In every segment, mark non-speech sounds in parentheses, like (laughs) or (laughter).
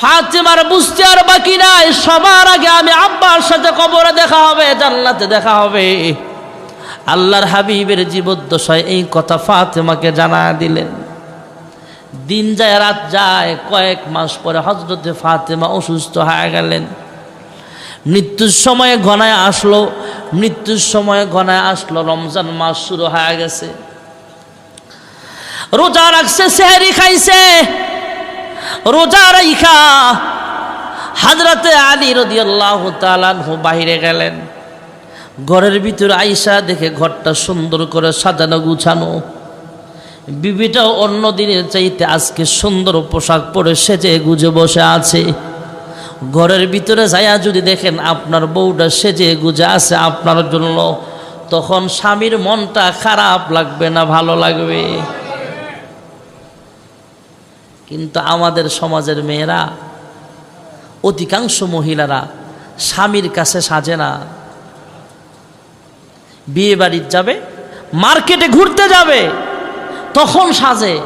ফাতেমার বুঝতে আর বাকি নাই। সবার আগে আমি আব্বার সাথে কবরে দেখা হবে, জান্নাতে দেখা হবে। আল্লাহর হাবিবের জীবদ্দশায় এই কথা ফাতেমাকে জানা দিলেন। দিন যায়, রাত যায়, কয়েক মাস পরে হজরতে ফাতেমা অসুস্থ হয়ে গেলেন। মৃত্যুর সময়ে ঘনায় আসলো, মৃত্যুর সময়ে ঘনায় আসলো, রমজান মাস শুরু হয়ে গেছে। রোজা রাখছে, সেহারি খাইছে। রোজা রাইখা। হাজরাতে আলী রদিয়াল্লাহ তালানহু বাহিরে গেলেন। ঘরের ভিতরে আইসা দেখে ঘরটা সুন্দর করে সাজানো গুছানো। বিবিটাও অন্য দিনের চাইতে আজকে সুন্দর পোশাক পরে সেজে গুজে বসে আছে। ঘরের ভিতরে যাইয়া যদি দেখেন আপনার বউটা সেজে গুজে আছে আপনার জন্য, তখন স্বামীর মনটা খারাপ লাগবে না, ভালো লাগবে। কিন্তু আমাদের সমাজের মেয়েরা, অধিকাংশ মহিলারা স্বামীর কাছে সাজে না। বিয়ে বাড়ির যাবে, মার্কেটে ঘুরতে যাবে, তখন সাজে।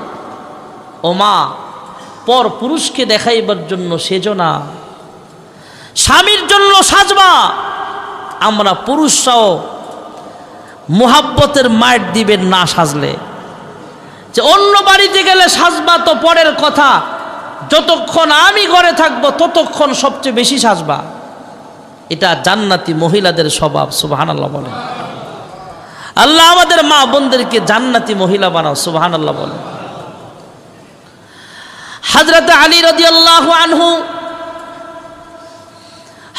ও মা, পর পুরুষকে দেখাইবার জন্য সেজো না। স্বামীর জন্য সাজবা। আমরা পুরুষরাও মোহাব্বতের মায়ের দিবেন না সাজলে। যে অন্য বাড়িতে গেলে সাজবা তো পরের কথা। যতক্ষণ আমি ঘরে থাকব, ততক্ষণ সবচেয়ে বেশি সাজবা। এটা জান্নাতি মহিলাদের স্বভাব সুবাহান আল্লাহ বলেন আল্লাহ আমাদের মা বোনদেরকে জান্নাতি মহিলা বানাও সুবাহান আল্লাহ বলেন হাজরতে আলী রদি আল্লাহ আনহু,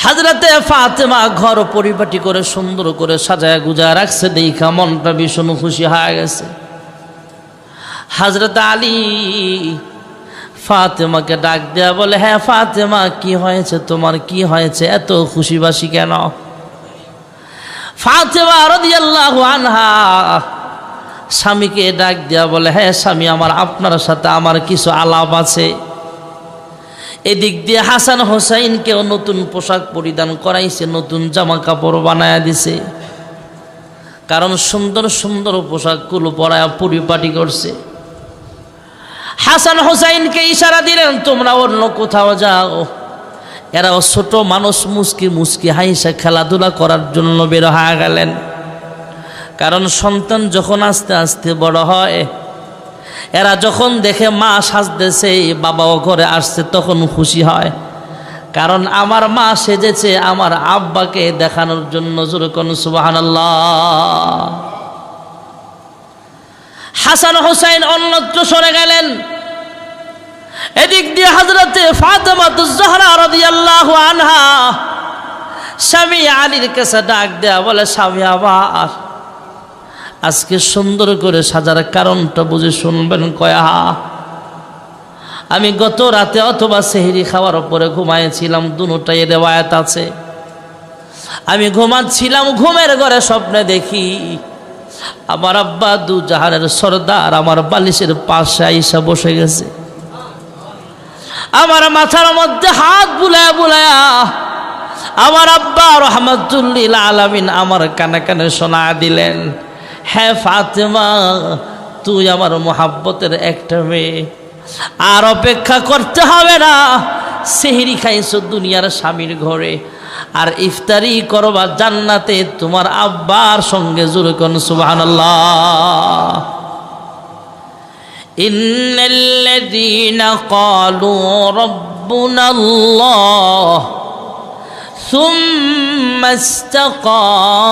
হাজরাতে ফাতেমা ঘর পরিপাটি করে সুন্দর করে সাজায় গুজা রাখছে, দেখা মনটা ভীষণ খুশি হয়ে গেছে। হাজরত আলী ফাতেমাকে ডাক দেয়া বলে হ্যাঁ ফাতেমা, কি হয়েছে? তোমার কি হয়েছে? এত খুশিবাসি কেন? ফাতেমা রদিয়াল্লাহু আনহা স্বামীকে ডাক দেয়া বলে হ্যাঁ স্বামী, আমার আপনার সাথে আমার কিছু আলাপ আছে। এদিক দিয়ে হাসান হোসাইনকেও নতুন পোশাক পরিধান করাইছে, নতুন জামা কাপড় বানায় দিছে। কারণ সুন্দর সুন্দর পোশাকগুলো পরায় পরিপাটি করছে। হাসান হোসাইনকে ইশারা দিলেন, তোমরা অন্য কোথাও যাও। এরাও ছোট মানুষ মুসকি মুসকি হাইসা খেলাধুলা করার জন্য বের হয়ে গেলেন। কারণ সন্তান যখন আস্তে আস্তে বড় হয়, এরা যখন দেখে মা সাজতেছে, বাবাও ঘরে আসছে, তখন খুশি হয়। কারণ আমার মা সেজেছে আমার আব্বাকে দেখানোর জন্য সুবাহান হাসান হোসাইন অন্যত্র সরে গেলেন। এদিক দিয়ে হাজরতে আনহা স্বামী আলীর কাছে ডাক দেয়া বলে, স্বামী আবার আজকে সুন্দর করে সাজার কারণটা বুঝে শুনবেন কয়া। আমি গত রাতে অথবা সেহেরি খাওয়ার পরে ঘুমাইছিলাম, দুটাই রেওয়ায়ত আছে। আমি ঘুমাচ্ছিলাম, ঘুমের ঘরে স্বপ্নে দেখি আমার আব্বা দু জাহানের সর্দার আমার বালিশের পাশে আইসা বসে গেছে। আমার মাথার মধ্যে হাত বুলায়া বুলায়া, আমার আব্বা রহমতুল্লিল আলামিন আমার কানে কানে শোনা দিলেন হ্যাঁ ফাতেমা, তুই আমার মোহাব্বতের একটা মেয়ে। আর অপেক্ষা করতে হবে না, সেহেরি খাইছো দুনিয়ার স্বামীর ঘরে। আর ইফতারি করবা জান্নাতে তোমার আব্বার সঙ্গে জুড়ে কোন সুবাহ إن الذين قالوا ربنا الله ثم استقاموا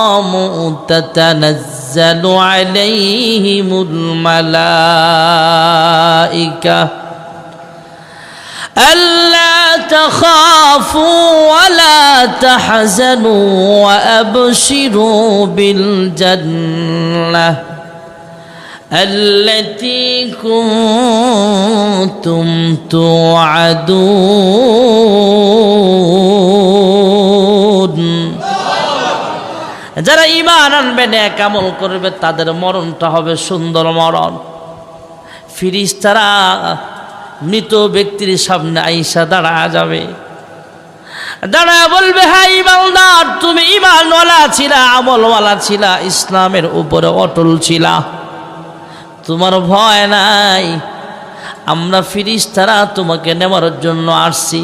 تتنزل عليهم الملائكة ألا تخافوا ولا تحزنوا وأبشروا بالجنة التي كنتم توعدون যারা ইমান আনবে ন্যাক আমল করবে তাদের মরণটা হবে সুন্দর মরণ ফিরিস্তারা মৃত ব্যক্তির সামনে আইসা দাঁড়া যাবে দাঁড়া বলবে হ্যাঁ ইমানদার তুমি ইমানওয়ালা ছিলা আমলওয়ালা ছিলা ইসলামের উপরে অটল ছিলা তোমার ভয় নাই। আমরা ফিরিস তারা তোমাকে নেওয়ার জন্য আসছি।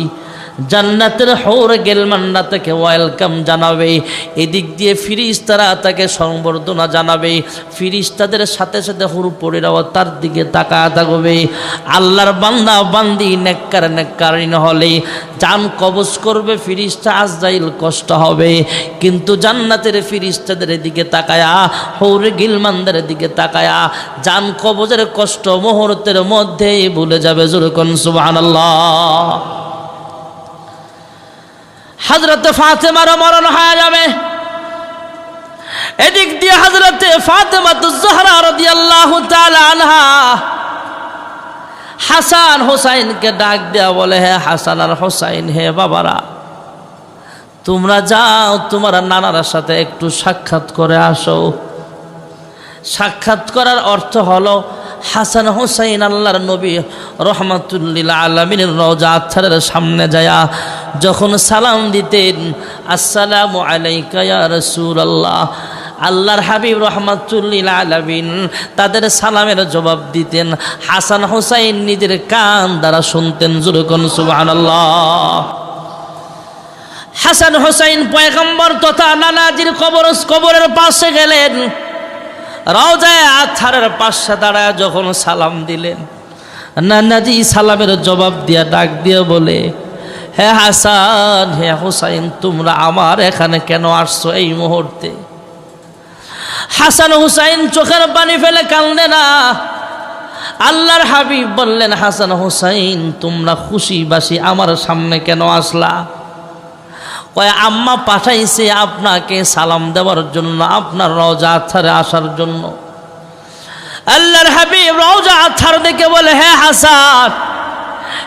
জান্নাতের হৌর গেলমান্না তাকে ওয়েলকাম জানাবে। এদিক দিয়ে ফিরিস্তারা তাকে সংবর্ধনা জানাবে। ফিরিস্তাদের সাথে সাথে হুরুপড়িরাও তার দিকে তাকা থাকবে। আল্লাহর বান্দা, বান্দি, নেককার নেককারিন হলে জান কবজ করবে, ফিরিস্তা আজরাইল কষ্ট হবে। কিন্তু জান্নাতের ফিরিস্তাদের দিকে তাকায়া, হৌরে গিলমানদের দিকে তাকায়া জান কবজের কষ্ট মুহূর্তের মধ্যেই ভুলে যাবে জুরকন সুবহানাল্লাহ। হাজরতে ফাতেমারও মরণ হয়ে যাবে। এদিক দিয়ে হাজরতে ফাতেমা জহরা রাদিয়াল্লাহু তাআলা আনহা হাসান হোসাইনকে ডাক দেয়া বলে, হে হাসান আর হোসাইন, হে বাবারা, তোমরা যাও, তোমার নানার সাথে একটু সাক্ষাৎ করে আসো। সাক্ষাৎ করার অর্থ হলো হাসান হোসাইন আল্লাহর নবী রহমাতুল্লিল আলমিনের রওজা আথারের সামনে যায়া যখন সালাম দিতেন, আসসালামু আলাইকা ইয়া আল্লাহ আল্লাহর হাবিব রহমাতুল্লিল আলমিন তাদের সালামের জবাব দিতেন। হাসান হোসাইন নিজের কান দ্বারা শুনতেন জুরকন আল্লাহ হাসান হোসাইন পয়গম্বর তথা নানাজির কবর কবরের পাশে গেলেন। রওজায় আথারের পাশে দাঁড়ায় যখন সালাম দিলেন। নানাজি সালামের জবাব দিয়া ডাক দিয়ে বলে, হে হাসান, হে হুসাইন, তোমরা আমার এখানে কেন আসছো এই মুহূর্তে? হাসান হুসাইন চোখের পানি ফেলে কান্দে না। আল্লাহর হাবিব বললেন, হাসান হুসাইন, তোমরা খুশি বাসি আমার সামনে কেন আসলা? কয়, আম্মা পাঠাইছে আপনাকে সালাম দেওয়ার জন্য, আপনার রওজা আথারে আসার জন্য। আল্লাহর হাবিব রওজা আথার দেখে বলে হ্যাঁ হাসান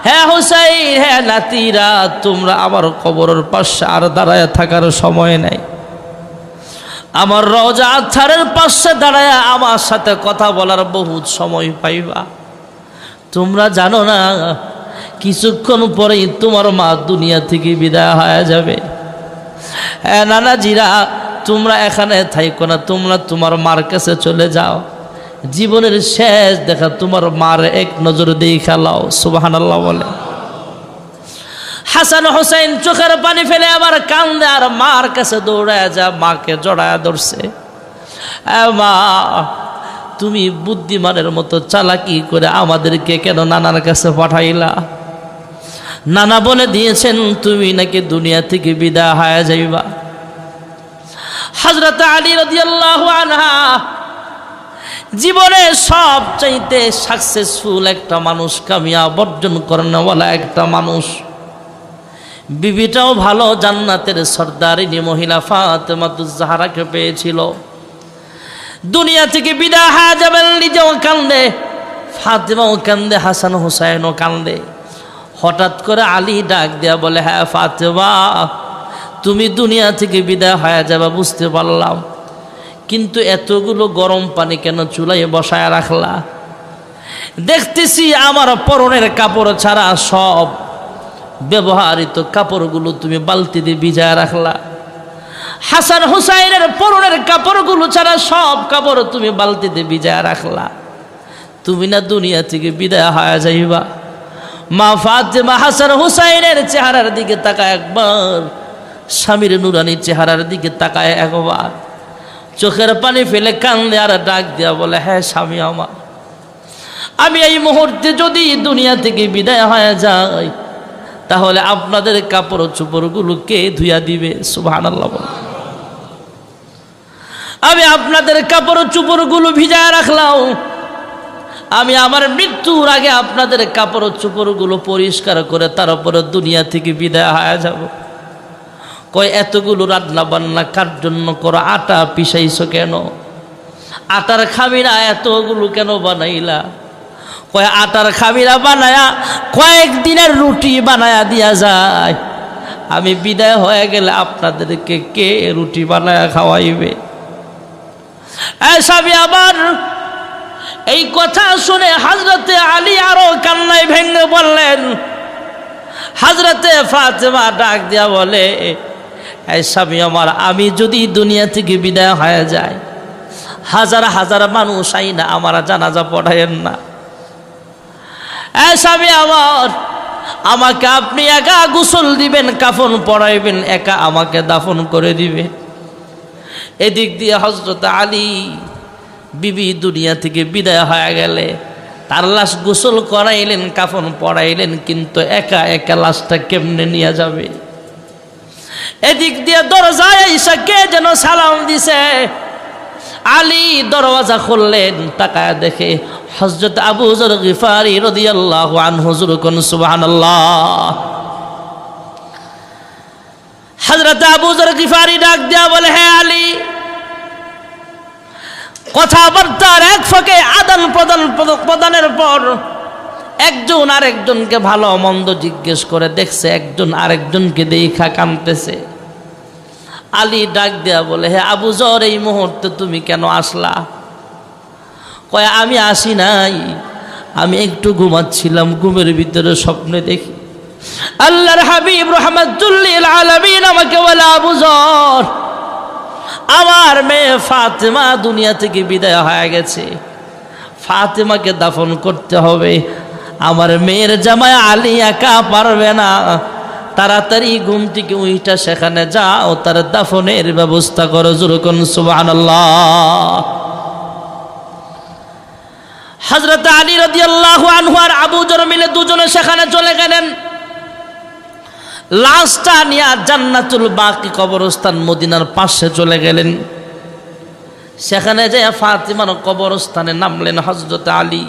হ্যাঁ হুসাইন হ্যাঁ নাতিরা, তোমরা আমার কবরের পাশে আর দাঁড়ায় থাকার সময় নাই। আমার রওজা আথারের পাশে দাঁড়ায় আমার সাথে কথা বলার বহুত সময় পাইবা। তোমরা জানো না, কিছুক্ষণ পরেই তোমার মা দুনিয়া থেকে বিদায় হয়ে যাবে। নানাজিরা, তোমরা এখানে থাইকো না, তোমরা তোমার মার কাছে চলে যাও। জীবনের শেষ দেখা তোমার মার এক নজর দিয়ে খেলাও সুবাহান আল্লাহ বলে। হাসান হোসেন চোখের পানি ফেলে আবার কান্দে, আর মার কাছে দৌড়ায় যা, মাকে জড়ায় ধরছে। মা, তুমি বুদ্ধিমানের মতো চালাকি করে আমাদেরকে কেন নানার কাছে পাঠাইলা? নানা বলে দিয়েছেন, তুমি নাকি দুনিয়া থেকে বিদায় হয়ে যাইবা? হজরত আলী রদিয়াল্লাহু জীবনে সব চাইতে সাকসেসফুল একটা মানুষ কামিয়া অর্জন করেনওয়ালা একটা মানুষ। বিবিটাও ভালো, জান্নাতের সর্দারিনী মহিলা ফাতেমাতুজাহারাকে পেয়েছিল। দুনিয়া থেকে বিদায় হয়ে যাবেন, নিজেও কান্দে, ফাতেমাও কান্দে, হাসান হুসাইনও কান্দে। হঠাৎ করে আলী ডাক দেয়া বলে হ্যাঁ ফাতেমা, তুমি দুনিয়া থেকে বিদায় হয়ে যাবা, বুঝতে পারলাম। কিন্তু এতগুলো গরম পানি কেন চুলায় বসায় রাখলা? দেখতেছি আমার পরনের কাপড় ছাড়া সব ব্যবহারিত কাপড়গুলো তুমি বালতিতে ভিজায় রাখলা। হাসান হুসাইনের পরনের কাপড়গুলো ছাড়া সব কাপড় তুমি বালতিতে ভিজায় রাখলা। তুমি না দুনিয়া থেকে বিদায় হয়ে যাইবা। মা ফাতেমা হাসান হুসাইনের চেহারার দিকে তাকায় একবার। স্বামীর নুরানির চেহারার দিকে তাকায় একবার। চোখের পানি ফেলে কান্দে আর ডাক দেয়া বলে হ্যাঁ স্বামী আমার। আমি এই মুহূর্তে যদি দুনিয়া থেকে বিদায় হয়ে যাই, তাহলে আপনাদের কাপড় চোপড়গুলো কে ধুইয়া দিবে? সুভান আমি আপনাদের কাপড় চোপড়গুলো ভিজায় রাখলাম। আমি আমার মৃত্যুর আগে আপনাদের কাপড় চোপড়গুলো পরিষ্কার করে তার উপরে দুনিয়া থেকে বিদায় হয়ে যাব। কয়, এতগুলো রান্না বান্না কার জন্য করো? আটা পিসাইছো কেন? আটার খামিরা এতগুলো কেন বানাইলা? কয়, আটার খামিরা বানায়া কয়েক দিনের রুটি বানায়া দিয়া যায়। আমি বিদায় হয়ে গেলে আপনাদেরকে কে রুটি বানায়া খাওয়াইবে? স্বামী, আমার এই কথা শুনে হাজরতে আলী আরও কান্নায় ভেঙে বললেন হাজরতে ফাতেমা ডাক দিয়া বলে এই স্বামী আমার, আমি যদি দুনিয়া থেকে বিদায় হয়ে যায় হাজার হাজার মানুষ আই না আমার জানাজা পড়ায়েন না। এ স্বামী আমার, আমাকে আপনি একা গোসল দিবেন, কাফন পরাইবেন, একা আমাকে দাফন করে দিবেন। এদিক দিয়ে হজরত আলী বিবি দুনিয়া থেকে বিদায় হয়ে গেলে। তার লাশ গোসল করাইলেন, কাফন পরাইলেন, কিন্তু একা একা লাশটা কেমনে নিয়ে যাবে? এদিক দিয়ে দরজায় ঈশা কে যেন সালাম দিছে? আলী দরওয়াজা খুললেন, তাকায় দেখে হজরত আবু জর গিফারি রদিয়াল্লাহু আন হুজুর কোন সুবহানাল্লাহ। হজরত আবু জর গিফারি ডাক দেয়া বলে, হে আলী কথাবার্তার এক ফাঁকে আদান প্রদান প্রদানের পর একজন আরেকজনকে ভালো মন্দ জিজ্ঞেস করে, দেখছে একজন আরেকজনকে দেখা কানতেছে। আলী ডাক দেয়া বলে, হে আবু জর এই মুহূর্তে তুমি কেন আসলা? কয়, আমি আসি নাই। আমি একটু ঘুমাচ্ছিলাম, ঘুমের ভিতরে স্বপ্নে দেখি। আল্লাহর হাবিব রহমতুল্লিল আলমিন আমাকে বলে, আবু জর আমার মেয়ে ফাতেমা দুনিয়া থেকে বিদায় হয়ে গেছে। ফাতেমাকে দাফন করতে হবে। আমার মেয়ের জামায় আলী একা পারবে না। তাড়াতাড়ি ঘুম থেকে উইটা সেখানে যাও, তার দাফনের ব্যবস্থা করো জুরুকন সুবাহ হজরত আলী রদিয়াল্লাহু আনহু আর আবু জর মিলে দুজনে সেখানে চলে গেলেন। লাশটা নিয়ে জান্নাতুল বাকি কবরস্থান মদিনার পাশে চলে গেলেন। সেখানে যে ফাতিমার কবরস্থানে নামলেন হজরত আলী।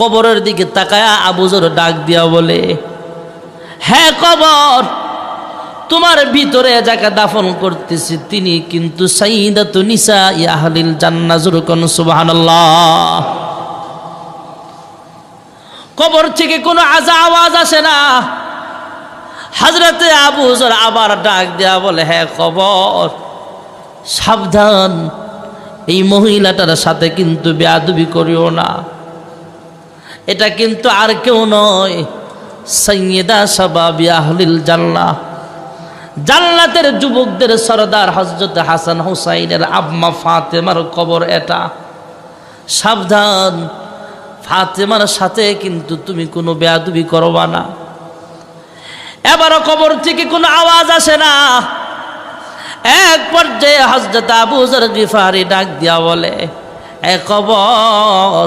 কবরের দিকে তাকায়া আবুজর ডাক দিয়া বলে হ্যাঁ কবর, তোমার ভিতরে যাকে দাফন করতেছি তিনি কিন্তু সাইদাতু নিসা ইয়াহলিল জান্নাজুর কোন সুবহানাল্লাহ। কবর থেকে কোনো আজা আওয়াজ আসে না। হাজরতে আবু হুজুর আবার ডাক দেয়া বলে হ্যাঁ খবর। সাবধান। এই মহিলাটার সাথে কিন্তু বেয়াদবি করিও না। এটা কিন্তু আর কেউ নয় সৈয়দা সবাবি আহলিল জান্নাহ। জান্নাতের যুবকদের সরদার হজরত হাসান হুসাইনের আম্মা ফাতেমার কবর এটা। সাবধান। ফাতেমার সাথে কিন্তু তুমি কোনো বেয়াদবি করবা না। এবারও কবর থেকে কোনো আওয়াজ আসে না। এক পর্যায়ে হজরত আবু জর গিফারি ডাক দিয়া বলে, এ কবর,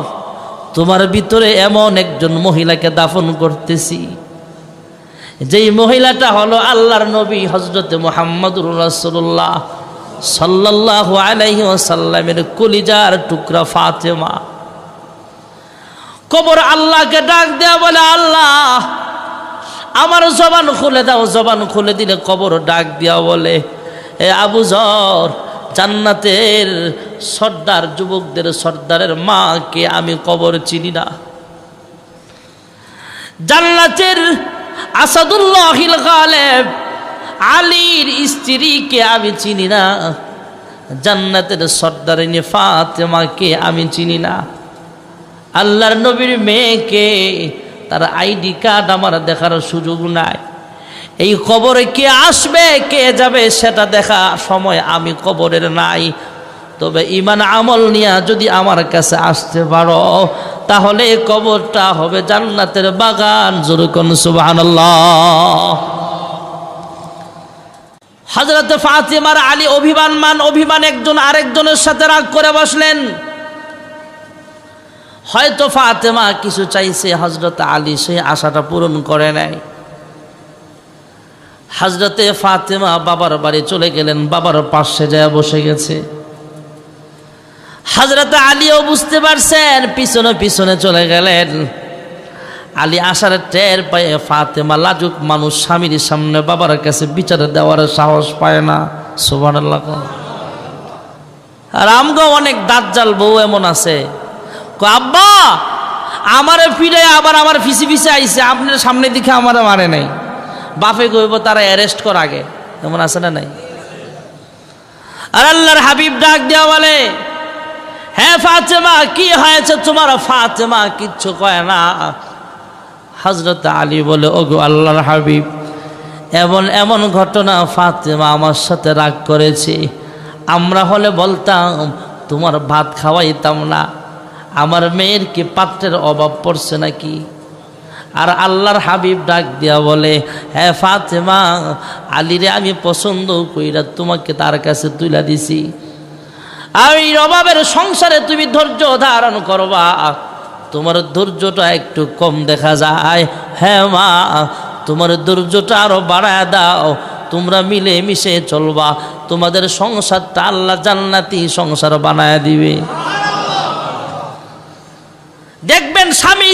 তোমার ভিতরে এমন একজন মহিলাকে দাফন করতেছি। যেই মহিলাটা হলো আল্লাহর নবী হজরত মোহাম্মদুর রাসুল্লাহ সাল্লাহ আলাইহি ওয়াসাল্লামের কলিজার টুকরা ফাতেমা। কবর আল্লাহকে ডাক দেয়া বলে, আল্লাহ আমার জবান খুলে দাও, জবান খুলে দিলে কবর ডাক দিয়া বলে, এ আবু জর, জান্নাতের সর্দার, যুবকদের সর্দারের মাকে আমি কবর চিনি না। জান্নাতের আসাদুল্লাহিল গালেব আলীর স্ত্রীকে আমি চিনি না। জান্নাতের সর্দারিনী ফাতেমাকে আমি চিনি না। আল্লাহর নবীর মেয়েকে তার আইডি কার্ড আমার দেখার সুযোগ নাই। এই কবরে কে আসবে, কে যাবে, সেটা দেখা সময় আমি কবরের নাই। তবে ইমান আমল নিয়ে যদি আমার কাছে আসতে পারো, তাহলে কবরটা হবে জান্নাতের বাগান। জোরকন সুবাহ হজরত ফাতিমার আলী অভিমান মান অভিমান একজন আরেকজনের সাথে রাগ করে বসলেন। হয়তো ফাতেমা কিছু চাইছে হজরত আলী সেই আশাটা পূরণ করে নেয় হজরতে ফাতেমা বাবার বাড়ি চলে গেলেন, বাবার পাশে যায় বসে গেছে। হজরত আলীও বুঝতে পারছেন, পিছনে পিছনে চলে গেলেন। আলী আসার টের পায়ে ফাতেমা লাজুক মানুষ স্বামীর সামনে বাবার কাছে বিচারে দেওয়ার সাহস পায় না। সুবান আর আমগো অনেক দাঁত জাল বউ এমন আছে আব্বা, আমারে ফিরে আবার আমার ফিসি ফিসে আইসে আপনার সামনে দিকে আমার মারে নাই। বাপে কইব, তারা অ্যারেস্ট কর আগে। এমন আছে না নাই? আর আল্লাহর হাবিব ডাক দেওয়া বলে হ্যাঁ ফাতেমা, কি হয়েছে তোমার? ফাতেমা কিচ্ছু কয় না। হজরত আলী বলে, ওগো আল্লাহর হাবিব, এমন এমন ঘটনা ফাতেমা আমার সাথে রাগ করেছে। আমরা হলে বলতাম, তোমার ভাত খাওয়াইতাম না। আমার মেয়ের কি পাত্রের অভাব পড়ছে নাকি? আর আল্লাহর হাবিব ডাক দিয়া বলে হ্যাঁ ফাতেমা, আলিরে আমি পছন্দ কইরা তোমাকে তার কাছে তুলে দিছি। আর এই অভাবের সংসারে তুমি ধৈর্য ধারণ করবা। তোমার ধৈর্যটা একটু কম দেখা যায়। হ্যাঁ মা, তোমার ধৈর্যটা আরও বাড়ায় দাও। তোমরা মিলে মিশে চলবা। তোমাদের সংসারটা আল্লাহ জান্নাতি সংসার বানায় দিবে।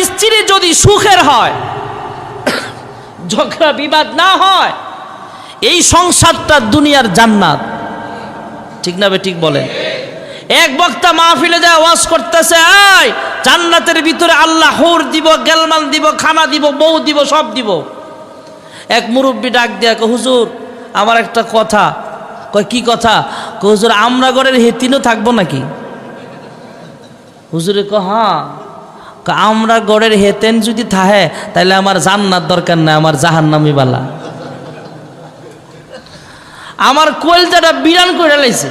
স্ত্রী যদি সুখের হয়, ঝগড়া, বিবাদ না হয়, এই সংসারটা দুনিয়ার জান্নাত। ঠিক না ঠিক বলেন? এক বক্তা মাহফিলে যায়, ওয়াজ করতেছে আয় জান্নাতের ভিতরে আল্লাহ হোর দিব গেলমান দিব, খানা দিব, বউ দিব, সব দিব। এক মুরব্বী ডাক দিয়া হুজুর, আমার একটা কথা। কয়, কি কথা? হুজুর, আমরা ঘরের হেতিনও থাকব নাকি? হুজুরে ক হ্যাঁ। আমরা গড়ের হেতেন যদি থাহে তাহলে আমার জান্নাত দরকার নাই, আমার জাহান্নামি বালা। আমার কোয়েলটাটা বিরান করে লাইছে।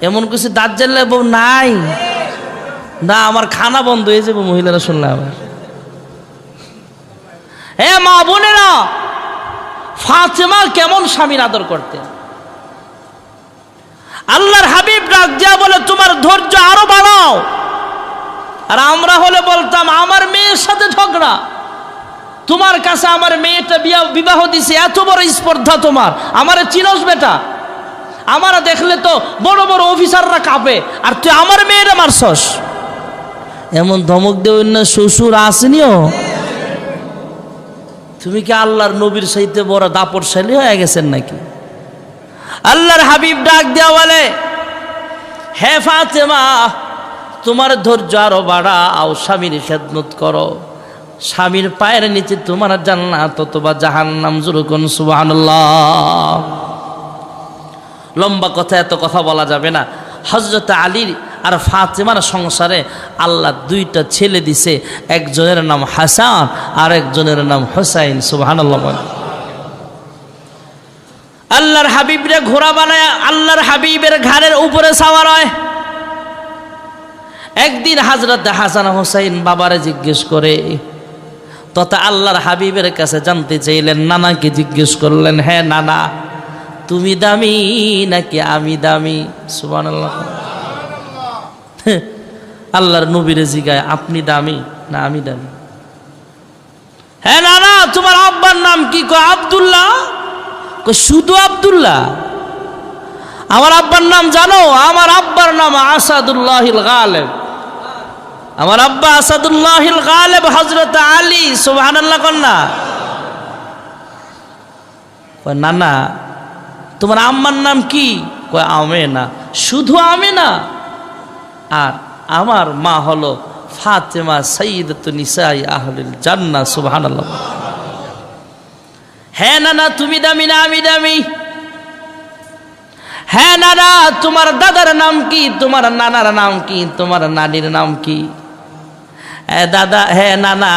এমন কিছু দাঁত জ্বাললে বউ নাই। না, আমার খানা বন্ধ হয়ে যাবে, মহিলারা শুনলে আবার। হে মা বোনেরা, ফাতেমা কেমন স্বামীর আদর করতেন আল্লাহর হাবিব ডাক দিয়া বলে, তোমার ধৈর্য আরও বাড়াও। আর আমরা হলে বলতাম, আমার মেয়ের সাথে ঝগড়া। তোমার কাছে আমার মেয়েটা বিয়া বিবাহ দিছে, এত বড় স্পর্ধা তোমার। আমারে চিনস বেটা। আমার দেখলে তো বড় বড় অফিসাররা কাঁপে। আর তুই আমার মেয়েরা মারছস। এমন ধমক দেবেন না, শ্বশুর আসেনিও। তুমি কি আল্লাহর নবীর সাইতে বড় দাপটশালী হয়ে গেছেন নাকি? আল্লাহর হাবিব ডাক দেওয়া বলে, হে ফাতেমা তোমার ধৈর্য আরও বাড়াও স্বামীর খেদমত করো। স্বামীর পায়ের নিচে তোমার জান্নাত অথবা জাহান্নাম জুরুকুন সুবহানাল্লাহ। লম্বা কথা, এত কথা বলা যাবে না। হজরত আলীর আর ফাতেমার সংসারে আল্লাহ দুইটা ছেলে দিছে, একজনের নাম হাসান আর একজনের নাম হোসাইন, সুবহানাল্লাহ। আল্লাহর হাবিবরে ঘোড়া বানায়, আল্লাহর হাবিবের ঘাড়ের উপরে সাওয়ার হয়। একদিন হাজরত হাসান হোসাইন বাবারে জিজ্ঞেস করে, তথা আল্লাহর হাবিবের কাছে জানতে চাইলেন, নানাকে জিজ্ঞেস করলেন হ্যাঁ নানা, তুমি দামি নাকি আমি দামি? সুবান আল্লাহ (laughs) আল্লাহর নবীরে জিগায়, আপনি দামি না আমি দামি? হ্যাঁ নানা, তোমার আব্বার নাম কি? কয়, আব্দুল্লাহ। শুধু আব্দুল্লাহ? আমার আব্বার নাম জানো? আমার আব্বার নাম আসাদুল্লাহিল গালেব। আমার আব্বা আসাদুল্লাহিল গালেব হজরত আলী সুবহানাল্লাহ কন্যা কয়, না না তোমার আম্মার নাম কি? কয় আমে না শুধু আমে না আর আমার মা হলো ফাতেমা সঈদত নিসাই আহলুল জান্নাহ সুবহানাল্লাহ হ্যাঁ না না তুমি দামি না আমি দামি। হ্যাঁ নানা তোমার দাদার নাম কি? তোমার নানার নাম কি? তোমার নানির নাম কি? দাদা হ্যাঁ নানা,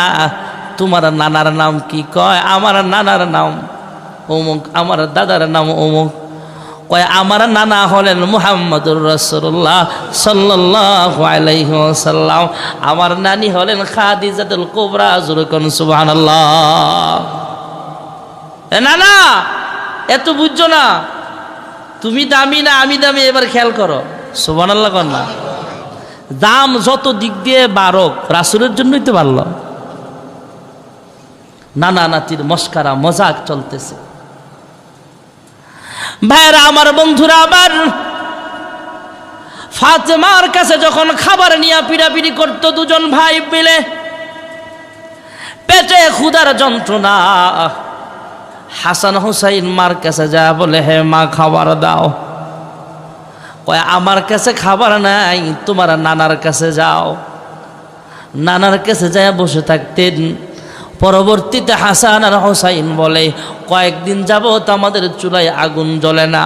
তোমার নানার নাম কি কয়? আমার নানার নাম অমুক, আমার দাদার নাম অমুক। কয়, আমার নানা হলেন মুহাম্মদুর রসুল্লাহ সাল্লাহ আমার নানি হলেন খাদিজাতুল কোবরা। জুরকন এ নানা এত বুঝছ না। তুমি দামি না, আমি দামি, এবার খেয়াল করো। আল্লাহ কর দাম যত দিক দিয়ে বারক রাসুলের জন্যই তো পারল নানা নাতির মস্কারা, মজাক চলতেছে। ভাইরা, আমার বন্ধুরা, আবার ফাতেমার কাছে যখন খাবার নিয়ে পিড়াপিড়ি করতো দুজন ভাই মিলে, পেটে ক্ষুদার যন্ত্রণা, হাসান হুসাইন মার কাছে যা বলে, হে মা, খাবার দাও। কয়, আমার কাছে খাবার নাই, তোমার নানার কাছে যাও। নানার কাছে যায় বসে থাকতেন। পরবর্তীতে হাসান আর হোসাইন বলে, কয়েকদিন যাবত আমাদের চুলায় আগুন জ্বলে না।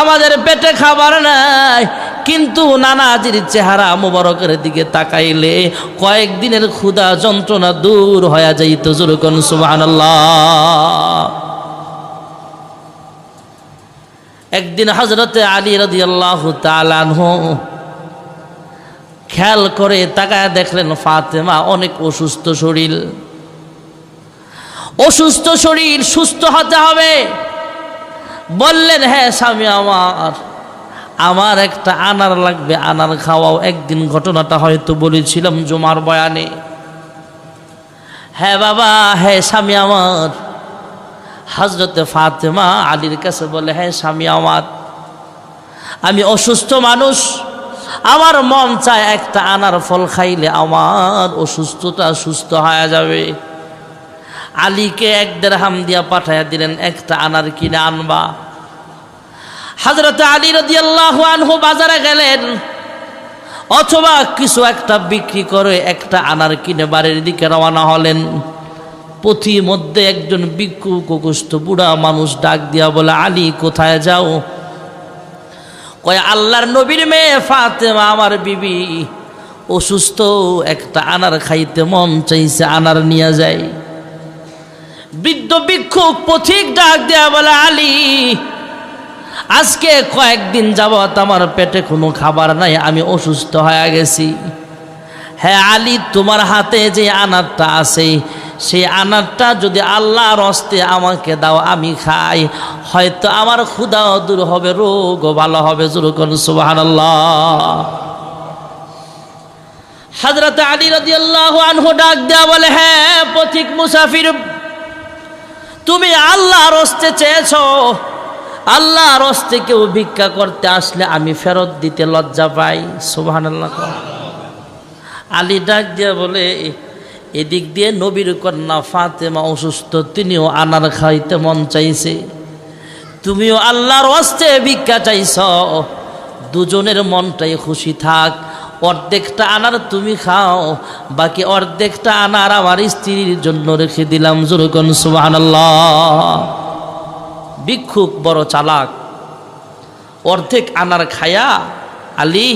আমাদের পেটে খাবার নাই, কিন্তু নানাজির চেহারা মুবারকের দিকে তাকাইলে কয়েকদিনের ক্ষুধা যন্ত্রণা দূর হয়ে যাইত। জুরকন সুবহানাল্লাহ। একদিন হজরতে আলী রদিয়াল্লাহু তাআলাহু খেয়াল করে তাকায় দেখলেন ফাতেমা অনেক অসুস্থ শরীর। অসুস্থ শরীর, সুস্থ হতে হবে। বললেন হ্যাঁ স্বামী আমার আমার একটা আনার লাগবে, আনার খাওয়াও। একদিন ঘটনাটা হয়তো বলেছিলাম জমার বয়ানে। হ্যাঁ বাবা হ্যাঁ স্বামী আমার। হজরতে ফাতেমা আলীর কাছে বলে হ্যাঁ স্বামী আমার, আমি অসুস্থ মানুষ। আমার মন চায় একটা আনার ফল খাইলে আমার অসুস্থতা সুস্থ হয়ে যাবে। আলীকে এক দেড় হাম দিয়া পাঠাইয়া দিলেন, একটা আনার কিনে আনবা। হজরত আলী রদিয়াল্লাহ আনহু বাজারে গেলেন, অথবা কিছু একটা বিক্রি করে একটা আনার কিনে বাড়ির দিকে রওনা হলেন। পথি মধ্যে একজন বিক্ষু কুকুস্ত বুড়া মানুষ ডাক দিয়া বলে, আলী, কোথায় যাও? কয়, আল্লাহর নবীর মেয়ে ফাতেমা আমার বিবি অসুস্থ, একটা আনার খাইতে মন চাইছে, আনার নিয়ে যায় বৃদ্ধ ভিক্ষুক পথিক ডাক দেয়া বলে, আলী, আজকে কয়েকদিন যাবৎ আমার পেটে কোনো খাবার নাই, আমি অসুস্থ হয়ে গেছি। হ্যাঁ আলী, তোমার হাতে যে আনারটা আছে সেই আনারটা যদি আল্লাহর হস্তে আমাকে দাও, আমি খাই। হয়তো আমার ক্ষুদাও দূর হবে, রোগও ভালো হবে জুরুকন সুবাহ হাজরত আলী আল্লাহ আনহু ডাক দেয়া বলে হ্যাঁ পথিক মুসাফির, তুমি আল্লাহর হস্তে চেয়েছ। আল্লাহর হস্তে কেউ ভিক্ষা করতে আসলে আমি ফেরত দিতে লজ্জা পাই। সুবাহান আল্লাহ আলী ডাক দিয়া বলে এদিক দিয়ে নবীর কন্যা ফাতেমা অসুস্থ, তিনিও আনার খাইতে মন চাইছে। তুমিও আল্লাহর অস্তে ভিক্ষা চাইছ। দুজনের মনটাই খুশি থাক, অর্ধেকটা আনার তুমি খাও, বাকি অর্ধেকটা আনার আমার স্ত্রীর জন্য রেখে দিলাম। জোরকন সুবাহান ভিক্ষুক বড় চালাক। অর্ধেক আনার খায়া আলী,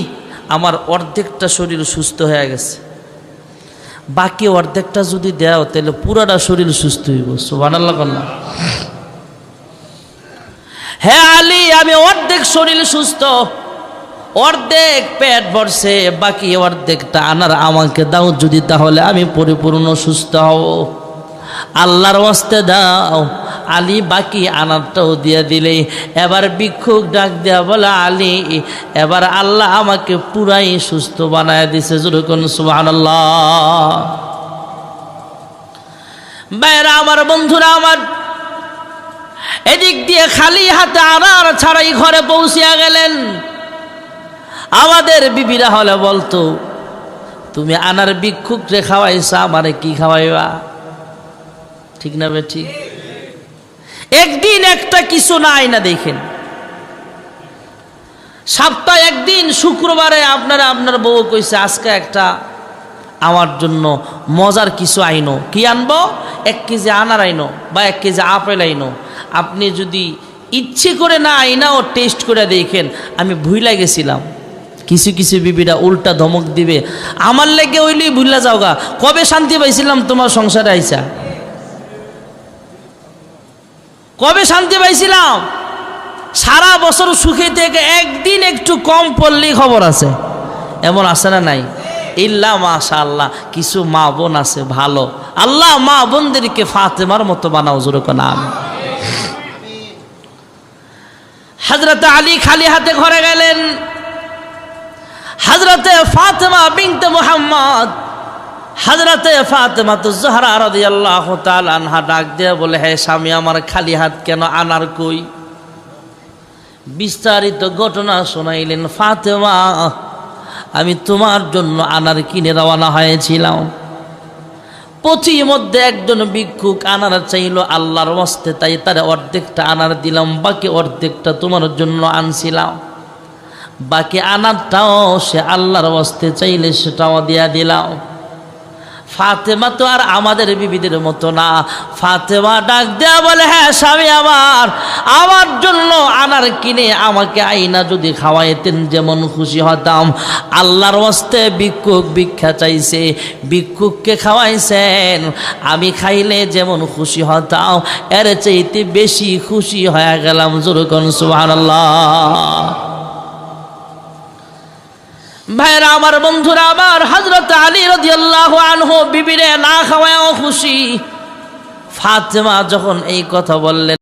আমার অর্ধেকটা শরীর সুস্থ হয়ে গেছে। বাকি অর্ধেকটা যদি দেওয়া তাহলে পুরাটা শরীর সুস্থ হইব। সোহান আল্লাহ হ্যাঁ আলী, আমি অর্ধেক শরীর সুস্থ, অর্ধেক পেট ভরছে, বাকি অর্ধেকটা আনার আমাকে দাও যদি, তাহলে আমি পরিপূর্ণ সুস্থ হব। আল্লাহর অস্তে দাও আলী বাকি আনারটাও দিয়ে দিলে এবার ভিক্ষুক ডাক দেয়া বলে, আলী, এবার আল্লাহ আমাকে পুরাই সুস্থ বানায় দিছে যেরকম সুবাহ বাইরা আমার বন্ধুরা, আমার এদিক দিয়ে খালি হাতে আনার ছাড়াই ঘরে পৌঁছিয়া গেলেন। আমাদের বিবিরা হলে বলতো, তুমি আনার ভিক্ষুক রে খাওয়াইছা, আমারে কি খাওয়াইবা? ঠিক না বে ঠিক? একদিন একটা কিছু না দেখেন। সপ্তাহে একদিন, শুক্রবারে আপনারা, আপনার বউ কইছে, আজকে একটা আমার জন্য মজার কিছু আইনো। কি আনব? এক কেজি আনার আইনো বা এক কেজি আপেল আইনো। আপনি যদি ইচ্ছে করে না আইনাও, টেস্ট করে দেখেন, আমি ভুইলা গেছিলাম। কিছু কিছু বিবিরা উল্টা ধমক দিবে। আমার লেগে ওইলি ভুললা যাওগা। কবে শান্তি পাইছিলাম তোমার সংসারে আইসা? কবে শান্তি পাইছিলাম? সারা বছর সুখে থেকে একদিন একটু কম পড়লেই খবর আছে। এমন আছে না নাই? ইল্লা মাশা আল্লাহ কিছু মা বোন আছে ভালো। আল্লাহ মা বোনদেরকে ফাতেমার মতো বানাও জোরক নাম হাজরত আলী খালি হাতে ঘরে গেলেন। হাজরতে ফাতেমা বিনতে মোহাম্মদ হাজরাতে ফাতেমা তো জহরা রদি আল্লাহ আনহা ডাক দিয়ে বলে, হে স্বামী, আমার খালি হাত কেন আনার কই? বিস্তারিত ঘটনা শোনাইলেন ফাতেমা, আমি তোমার জন্য আনার কিনে রওনা হয়েছিলাম। পথি মধ্যে একজন ভিক্ষুক আনার চাইল আল্লাহর মস্তে তাই তার অর্ধেকটা আনার দিলাম, বাকি অর্ধেকটা তোমার জন্য আনছিলাম। বাকি আনারটাও সে আল্লাহর মস্তে চাইলে সেটাও দিয়া দিলাম। ফাতেমা তো আর আমাদের বিবিদের মতো না। ফাতেমা ডাক দেয়া বলে হ্যাঁ স্বামী আমার। আমার জন্য আনার কিনে আমাকে আইনা যদি খাওয়াইতেন, যেমন খুশি হতাম। আল্লাহর হস্তে ভিক্ষুক ভিক্ষা চাইছে, ভিক্ষুককে খাওয়াইছেন। আমি খাইলে যেমন খুশি হতাম, এর চাইতে বেশি খুশি হয়ে গেলাম জোরকন সুহান ভাইরা, আমার বন্ধুরা, আমার হজরত আলী রদিয়াল্লাহ আনহু বিবিরে না খাওয়াও খুশি। ফাতেমা যখন এই কথা বললেন